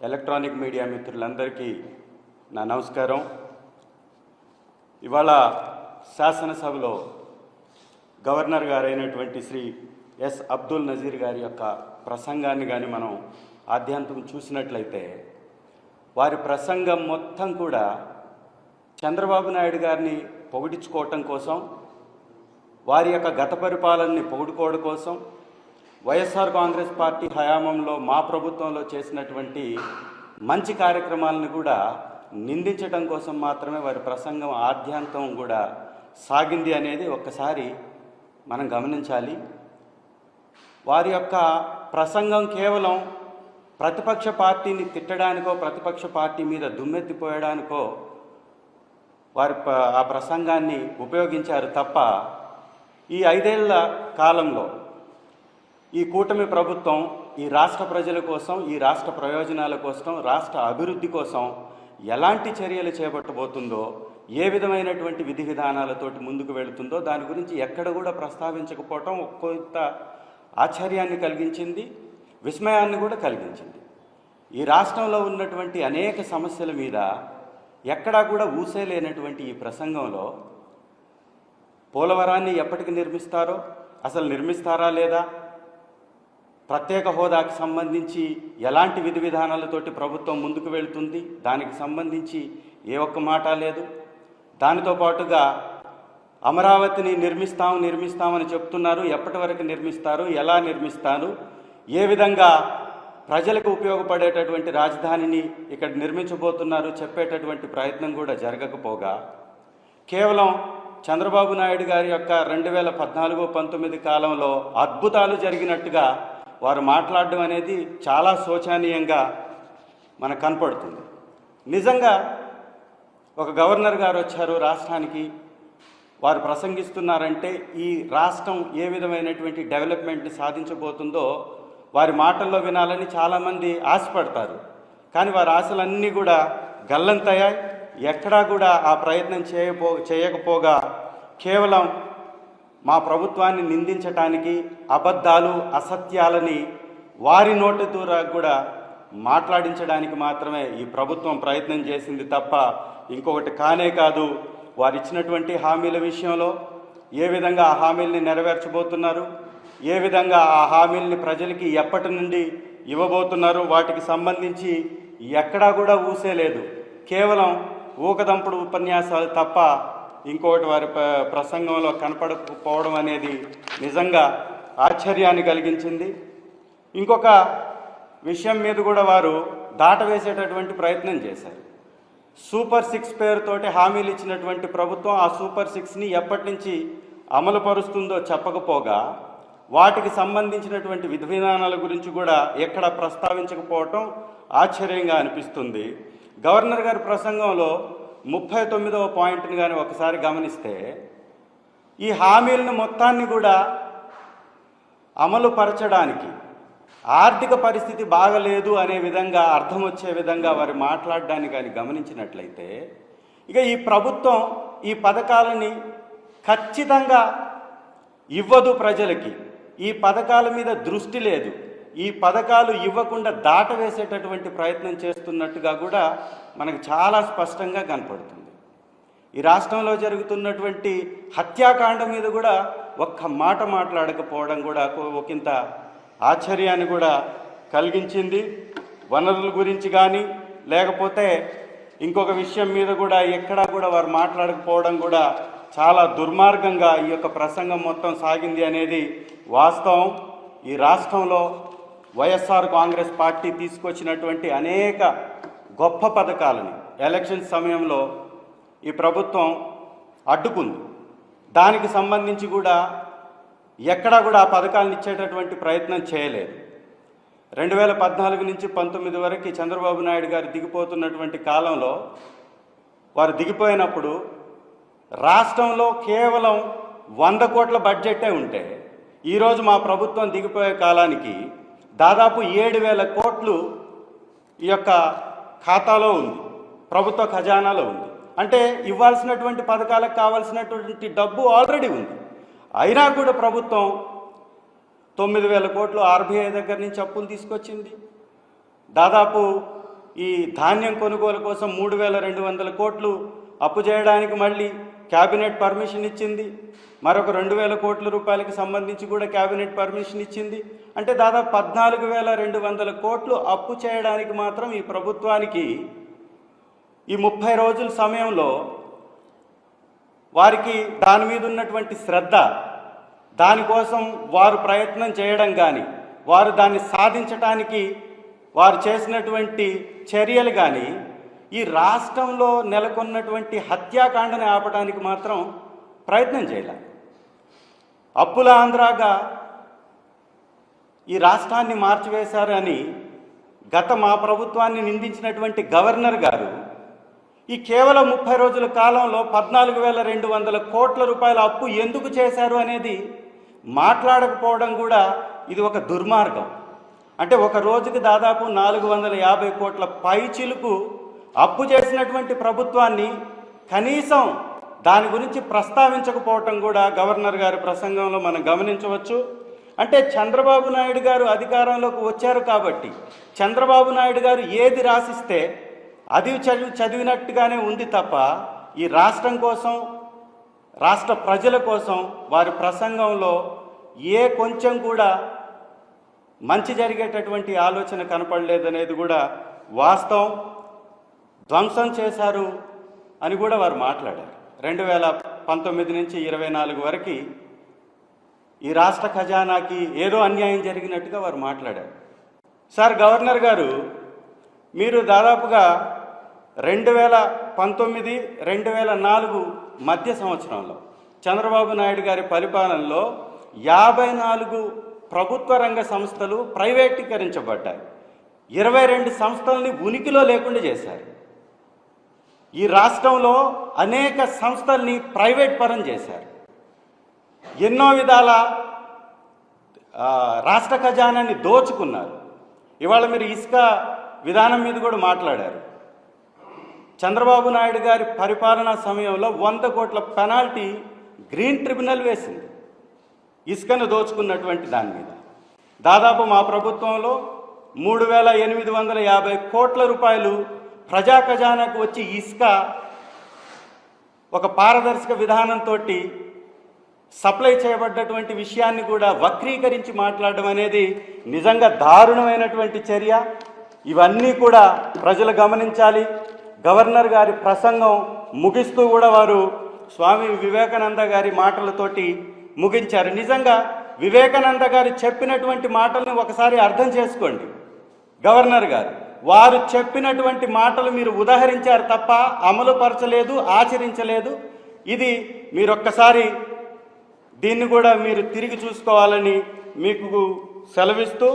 Electronic media మిత్రులందరికీ నా నమస్కారం. ఇవాళ శాసనసభలో గవర్నర్ గారైనటువంటి శ్రీ ఎస్ అబ్దుల్ నజీర్ గారి యొక్క ప్రసంగాన్ని కానీ మనం ఆద్యాంతం చూసినట్లయితే వారి ప్రసంగం మొత్తం కూడా చంద్రబాబు నాయుడు గారిని పొగిడించుకోవటం కోసం వారి యొక్క గత పరిపాలనని పొగుడుకోవడం కోసం వైఎస్ఆర్ కాంగ్రెస్ పార్టీ హయాంలో మా ప్రభుత్వంలో చేసినటువంటి మంచి కార్యక్రమాలను కూడా నిందించడం కోసం మాత్రమే వారి ప్రసంగం ఆద్యాంతం కూడా సాగింది అనేది ఒక్కసారి మనం గమనించాలి. వారి యొక్క ప్రసంగం కేవలం ప్రతిపక్ష పార్టీని తిట్టడానికో ప్రతిపక్ష పార్టీ మీద దుమ్మెత్తిపోయడానికో వారి ప- ఆ ప్రసంగాన్ని ఉపయోగించారు తప్ప ఈ ఐదేళ్ళ కాలంలో ఈ కూటమి ప్రభుత్వం ఈ రాష్ట్ర ప్రజల కోసం ఈ రాష్ట్ర ప్రయోజనాల కోసం రాష్ట్ర అభివృద్ధి కోసం ఎలాంటి చర్యలు చేపట్టబోతుందో ఏ విధమైనటువంటి విధి విధానాలతోటి ముందుకు వెళుతుందో దాని గురించి ఎక్కడ కూడా ప్రస్తావించకపోవటం కొంత ఆశ్చర్యాన్ని కలిగించింది విస్మయాన్ని కూడా కలిగించింది. ఈ రాష్ట్రంలో ఉన్నటువంటి అనేక సమస్యల మీద ఎక్కడా కూడా ఊసే లేనటువంటి ఈ ప్రసంగంలో పోలవరాన్ని ఎప్పటికి నిర్మిస్తారో అసలు నిర్మిస్తారా లేదా ప్రత్యేక హోదాకి సంబంధించి ఎలాంటి విధి విధానాలతోటి ప్రభుత్వం ముందుకు వెళ్తుంది? దానికి సంబంధించి ఏ ఒక్క మాట లేదు. దానితో పాటుగా అమరావతిని నిర్మిస్తాం నిర్మిస్తామని చెప్తున్నారు. ఎప్పటి వరకు నిర్మిస్తారు? ఎలా నిర్మిస్తారు? ఏ విధంగా ప్రజలకు ఉపయోగపడేటటువంటి రాజధానిని ఇక్కడ నిర్మించబోతున్నారు చెప్పేటటువంటి ప్రయత్నం కూడా జరగకపోగా కేవలం చంద్రబాబు నాయుడు గారి యొక్క రెండు వేల పద్నాలుగు పంతొమ్మిది కాలంలో అద్భుతాలు జరిగినట్టుగా వారు మాట్లాడడం అనేది చాలా శోచనీయంగా మనకు కనపడుతుంది. నిజంగా ఒక గవర్నర్ గారు వచ్చారు రాష్ట్రానికి వారు ప్రసంగిస్తున్నారంటే ఈ రాష్ట్రం ఏ విధమైనటువంటి డెవలప్మెంట్ని సాధించబోతుందో వారి మాటల్లో వినాలని చాలామంది ఆశపడతారు. కానీ వారి ఆశలన్నీ కూడా గల్లంతయ్యాయి. ఎక్కడా కూడా ఆ ప్రయత్నం చేయపో చేయకపోగా కేవలం మా ప్రభుత్వాన్ని నిందించటానికి అబద్ధాలు అసత్యాలని వారి నోటి ద్వారా కూడా మాట్లాడించడానికి మాత్రమే ఈ ప్రభుత్వం ప్రయత్నం చేసింది తప్ప ఇంకొకటి కానే కాదు. వారు ఇచ్చినటువంటి హామీల విషయంలో ఏ విధంగా ఆ హామీల్ని నెరవేర్చబోతున్నారు? ఏ విధంగా ఆ హామీల్ని ప్రజలకి ఎప్పటి నుండి ఇవ్వబోతున్నారు? వాటికి సంబంధించి ఎక్కడా కూడా ఊసేలేదు. కేవలం ఊకదంపుడు ఉపన్యాసాలు తప్ప ఇంకోటి వారి ప్ర- ప్రసంగంలో కనపడకపోవడం అనేది నిజంగా ఆశ్చర్యాన్ని కలిగించింది. ఇంకొక విషయం మీద కూడా వారు దాటవేసేటటువంటి ప్రయత్నం చేశారు. సూపర్ సిక్స్ పేరుతోటి హామీలు ఇచ్చినటువంటి ప్రభుత్వం ఆ సూపర్ సిక్స్ని ఎప్పటి నుంచి అమలు పరుస్తుందో చెప్పకపోగా వాటికి సంబంధించినటువంటి విధి విధానాల గురించి కూడా ఎక్కడ ప్రస్తావించకపోవటం ఆశ్చర్యంగా అనిపిస్తుంది. గవర్నర్ గారి ప్రసంగంలో ముప్పై తొమ్మిదవ పాయింట్ని కానీ ఒకసారి గమనిస్తే ఈ హామీలను మొత్తాన్ని కూడా అమలు పరచడానికి ఆర్థిక పరిస్థితి బాగలేదు అనే విధంగా అర్థం వచ్చే విధంగా వారు మాట్లాడడాన్ని కానీ గమనించినట్లయితే ఇక ఈ ప్రభుత్వం ఈ పథకాలని ఖచ్చితంగా ఇవ్వదు ప్రజలకి. ఈ పథకాల మీద దృష్టి లేదు. ఈ పథకాలు ఇవ్వకుండా దాటవేసేటటువంటి ప్రయత్నం చేస్తున్నట్టుగా కూడా మనకు చాలా స్పష్టంగా కనపడుతుంది. ఈ రాష్ట్రంలో జరుగుతున్నటువంటి హత్యాకాండ మీద కూడా ఒక్క మాట మాట్లాడకపోవడం కూడా ఒకంత ఆశ్చర్యాన్ని కూడా కలిగించింది. వనరుల గురించి కానీ లేకపోతే ఇంకొక విషయం మీద కూడా ఎక్కడా కూడా వారు మాట్లాడకపోవడం కూడా చాలా దుర్మార్గంగా ఈ యొక్క ప్రసంగం మొత్తం సాగింది అనేది వాస్తవం. ఈ రాష్ట్రంలో వైఎస్ఆర్ కాంగ్రెస్ పార్టీ తీసుకొచ్చినటువంటి అనేక గొప్ప పథకాలని ఎలక్షన్ సమయంలో ఈ ప్రభుత్వం అడ్డుకుంది. దానికి సంబంధించి కూడా ఎక్కడా కూడా ఆ పథకాలను ఇచ్చేటటువంటి ప్రయత్నం చేయలేదు. రెండు వేల పద్నాలుగు నుంచి పంతొమ్మిది వరకు చంద్రబాబు నాయుడు గారు దిగిపోతున్నటువంటి కాలంలో వారు దిగిపోయినప్పుడు రాష్ట్రంలో కేవలం వంద కోట్ల బడ్జెటే ఉంటే ఈరోజు మా ప్రభుత్వం దిగిపోయే కాలానికి దాదాపు ఏడు వేల కోట్లు ఈ యొక్క ఖాతాలో ఉంది. ప్రభుత్వ ఖజానాలో ఉంది. అంటే ఇవ్వాల్సినటువంటి పథకాలకు కావాల్సినటువంటి డబ్బు ఆల్రెడీ ఉంది. అయినా కూడా ప్రభుత్వం తొమ్మిది వేల కోట్లు ఆర్బీఐ దగ్గర నుంచి అప్పులు తీసుకొచ్చింది. దాదాపు ఈ ధాన్యం కొనుగోలు కోసం మూడు వేల రెండు వందల కోట్లు అప్పు చేయడానికి మళ్ళీ క్యాబినెట్ పర్మిషన్ ఇచ్చింది. మరొక రెండు వేల కోట్ల రూపాయలకి సంబంధించి కూడా క్యాబినెట్ పర్మిషన్ ఇచ్చింది. అంటే దాదాపు పద్నాలుగు వేల రెండు వందల కోట్లు అప్పు చేయడానికి మాత్రం ఈ ప్రభుత్వానికి ఈ ముప్పై రోజుల సమయంలో వారికి దాని మీద ఉన్నటువంటి శ్రద్ధ దానికోసం వారు ప్రయత్నం చేయడం కానీ వారు దాన్ని సాధించటానికి వారు చేసినటువంటి చర్యలు కానీ ఈ రాష్ట్రంలో నెలకొన్నటువంటి హత్యాకాండని ఆపడానికి మాత్రం ప్రయత్నం చేయలే. అప్పుల ఆంధ్రాగా ఈ రాష్ట్రాన్ని మార్చివేశారని గత మా ప్రభుత్వాన్ని నిందించినటువంటి గవర్నర్ గారు ఈ కేవలం ముప్పై రోజుల కాలంలో పద్నాలుగు వేల రెండు వందల కోట్ల రూపాయల అప్పు ఎందుకు చేశారు అనేది మాట్లాడకపోవడం కూడా ఇది ఒక దుర్మార్గం. అంటే ఒక రోజుకి దాదాపు నాలుగు వందల యాభై కోట్ల పైచిలుకు అప్పు చేసినటువంటి ప్రభుత్వాన్ని కనీసం దాని గురించి ప్రస్తావించకపోవటం కూడా గవర్నర్ గారి ప్రసంగంలో మనం గమనించవచ్చు. అంటే చంద్రబాబు నాయుడు గారు అధికారంలోకి వచ్చారు కాబట్టి చంద్రబాబు నాయుడు గారు ఏది రాసిస్తే అది చదివి చదివినట్టుగానే ఉంది తప్ప ఈ రాష్ట్రం కోసం రాష్ట్ర ప్రజల కోసం వారి ప్రసంగంలో ఏ కొంచెం కూడా మంచి జరిగేటటువంటి ఆలోచన కనపడలేదనేది కూడా వాస్తవం. ధ్వంసం చేశారు అని కూడా వారు మాట్లాడారు. రెండు వేల పంతొమ్మిది నుంచి ఇరవై నాలుగు వరకు ఈ రాష్ట్ర ఖజానాకి ఏదో అన్యాయం జరిగినట్టుగా వారు మాట్లాడారు. సార్ గవర్నర్ గారు మీరు దాదాపుగా రెండు వేల పంతొమ్మిది రెండు వేల నాలుగు మధ్య సంవత్సరంలో చంద్రబాబు నాయుడు గారి పరిపాలనలో యాభై నాలుగు ప్రభుత్వ రంగ సంస్థలు ప్రైవేటీకరించబడ్డాయి. ఇరవై రెండు సంస్థలని ఉనికిలో లేకుండా చేశారు. ఈ రాష్ట్రంలో అనేక సంస్థల్ని ప్రైవేట్ పరం చేశారు. ఎన్నో విధాల రాష్ట్ర ఖజానాన్ని దోచుకున్నారు. ఇవాళ మీరు ఇసుక విధానం మీద కూడా మాట్లాడారు. చంద్రబాబు నాయుడు గారి పరిపాలనా సమయంలో వంద కోట్ల పెనాల్టీ గ్రీన్ ట్రిబ్యునల్ వేసింది. ఇసుకను దోచుకున్నటువంటి దాని మీద. దాదాపు మా ప్రభుత్వంలో మూడు వేల ఎనిమిది వందల యాభై కోట్ల రూపాయలు ప్రజా ఖజానాకు వచ్చి ఇసుక ఒక పారదర్శక విధానంతో సప్లై చేయబడ్డటువంటి విషయాన్ని కూడా వక్రీకరించి మాట్లాడడం అనేది నిజంగా దారుణమైనటువంటి చర్య. ఇవన్నీ కూడా ప్రజలు గమనించాలి. గవర్నర్ గారి ప్రసంగం ముగిస్తూ కూడా వారు స్వామి వివేకానంద గారి మాటలతోటి ముగించారు. నిజంగా వివేకానంద గారు చెప్పినటువంటి మాటల్ని ఒకసారి అర్థం చేసుకోండి. గవర్నర్ గారు వారు చెప్పినటువంటి మాటలు మీరు ఉదహరించారు తప్ప అమలు పరచలేదు ఆచరించలేదు. ఇది మీరొక్కసారి దీన్ని కూడా మీరు తిరిగి చూసుకోవాలని మీకు సెలవిస్తూ